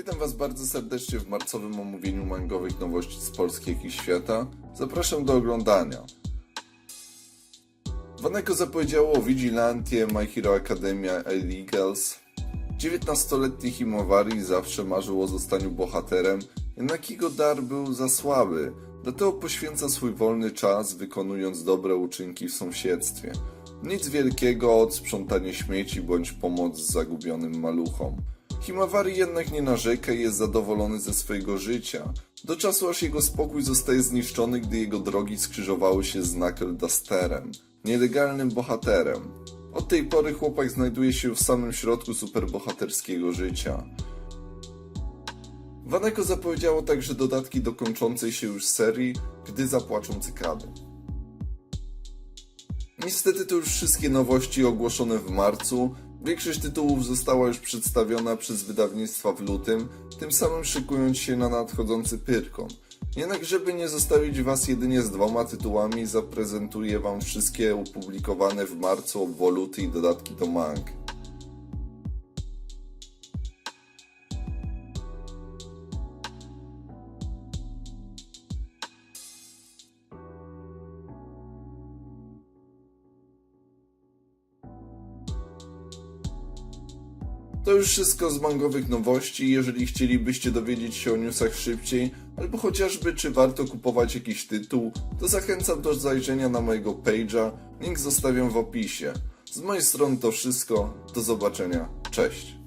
Witam Was bardzo serdecznie w marcowym omówieniu mangowych nowości z Polski jak i świata. Zapraszam do oglądania. Waneko zapowiedziało Vigilantie, My Hero Academia Illegals. 19-letni Himawari zawsze marzył o zostaniu bohaterem, jednak jego dar był za słaby, dlatego poświęca swój wolny czas wykonując dobre uczynki w sąsiedztwie. Nic wielkiego od sprzątanie śmieci bądź pomoc zagubionym maluchom. Himawari jednak nie narzeka i jest zadowolony ze swojego życia, do czasu aż jego spokój zostaje zniszczony, gdy jego drogi skrzyżowały się z Knuckle Dusterem, nielegalnym bohaterem. Od tej pory chłopak znajduje się w samym środku superbohaterskiego życia. Waneko zapowiedziało także dodatki do kończącej się już serii, gdy zapłaczą cykady. Niestety to już wszystkie nowości ogłoszone w marcu. Większość tytułów została już przedstawiona przez wydawnictwa w lutym, tym samym szykując się na nadchodzący Pyrkon. Jednak żeby nie zostawić Was jedynie z dwoma tytułami, zaprezentuję Wam wszystkie opublikowane w marcu obwoluty i dodatki do mang. To już wszystko z mangowych nowości. Jeżeli chcielibyście dowiedzieć się o newsach szybciej, albo chociażby czy warto kupować jakiś tytuł, to zachęcam do zajrzenia na mojego page'a. Link zostawiam w opisie. Z mojej strony to wszystko. Do zobaczenia. Cześć.